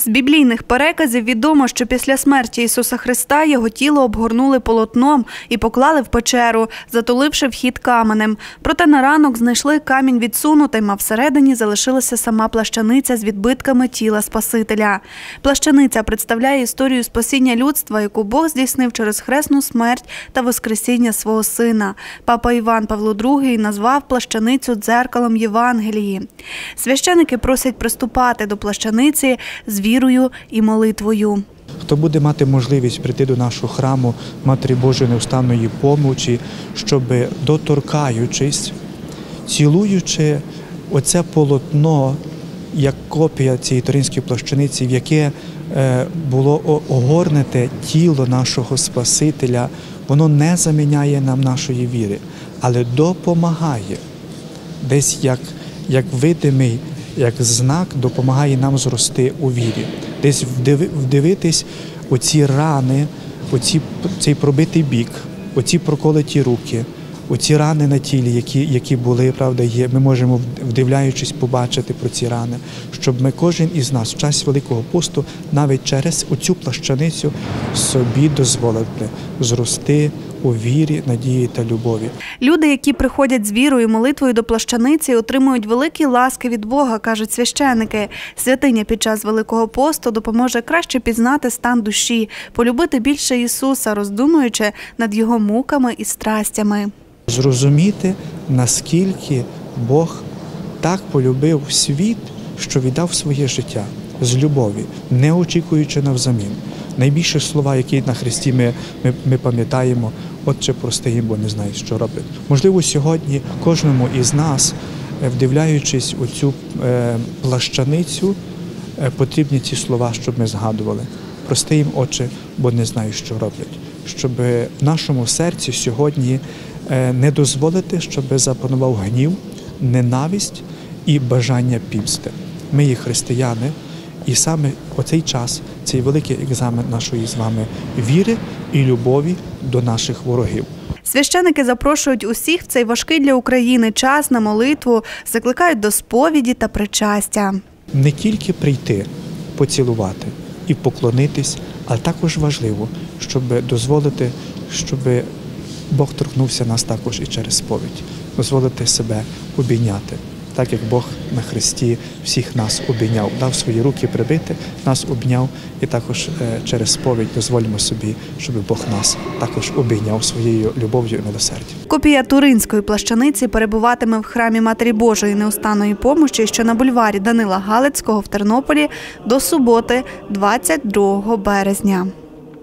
З біблійних переказів відомо, що після смерті Ісуса Христа його тіло обгорнули полотном і поклали в печеру, затуливши вхід каменем. Проте на ранок знайшли камінь відсунутим, а всередині залишилася сама плащаниця з відбитками тіла Спасителя. Плащаниця представляє історію спасіння людства, яку Бог здійснив через хресну смерть та воскресіння свого сина. Папа Іван Павло II назвав плащаницю дзеркалом Євангелії. Священики просять приступати до плащаниці з вірою і молитвою. Хто буде мати можливість прийти до нашого храму Матері Божої неустанної помочі, щоб доторкаючись, цілуючи оце полотно, як копія цієї Торинської плащаниці, в яке е, було огорнете тіло нашого Спасителя, воно не заміняє нам нашої віри, але допомагає десь як, як видимий, як знак допомагає нам зрости у вірі, десь вдиви, вдивитись у ці рани, оці, цей пробитий бік, оці проколоті руки, оці рани на тілі, які, які були, правда, є. Ми можемо, вдивляючись, побачити про ці рани, щоб ми кожен із нас в час Великого посту навіть через оцю плащаницю собі дозволили зрости у вірі, надії та любові. Люди, які приходять з вірою молитвою до плащаниці, отримують великі ласки від Бога, кажуть священики. Святиня під час Великого посту допоможе краще пізнати стан душі, полюбити більше Ісуса, роздумуючи над його муками і страстями. зрозуміти, наскільки Бог так полюбив світ, що віддав своє життя з любові, не очікуючи навзамін. Найбільше слова, які на Христі ми, ми, ми пам'ятаємо, Отче, прости їм, бо не знають, що роблять. Можливо, сьогодні кожному із нас, е, вдивляючись у цю е, плащаницю, е, потрібні ці слова, щоб ми згадували. Прости їм, Отче, бо не знають, що роблять. Щоб в нашому серці сьогодні е, не дозволити, щоб запанував гнів, ненависть і бажання пімсти. Ми є християни, і саме оцей час, цей великий екзамен нашої з вами віри і любові до наших ворогів. Священики запрошують усіх в цей важкий для України час на молитву, закликають до сповіді та причастя. не тільки прийти, поцілувати і поклонитись, але також важливо, щоб дозволити, щоб Бог торкнувся нас також і через сповідь, дозволити себе обійняти, так як Бог на Христі всіх нас обійняв, дав свої руки прибити, нас обняв, і також е, через сповідь дозволимо собі, щоб Бог нас також обійняв своєю любов'ю і милосердям. Копія туринської плащаниці перебуватиме в храмі Матері Божої неустанної помощі, що на бульварі Данила Галицького в Тернополі до суботи, 22 березня.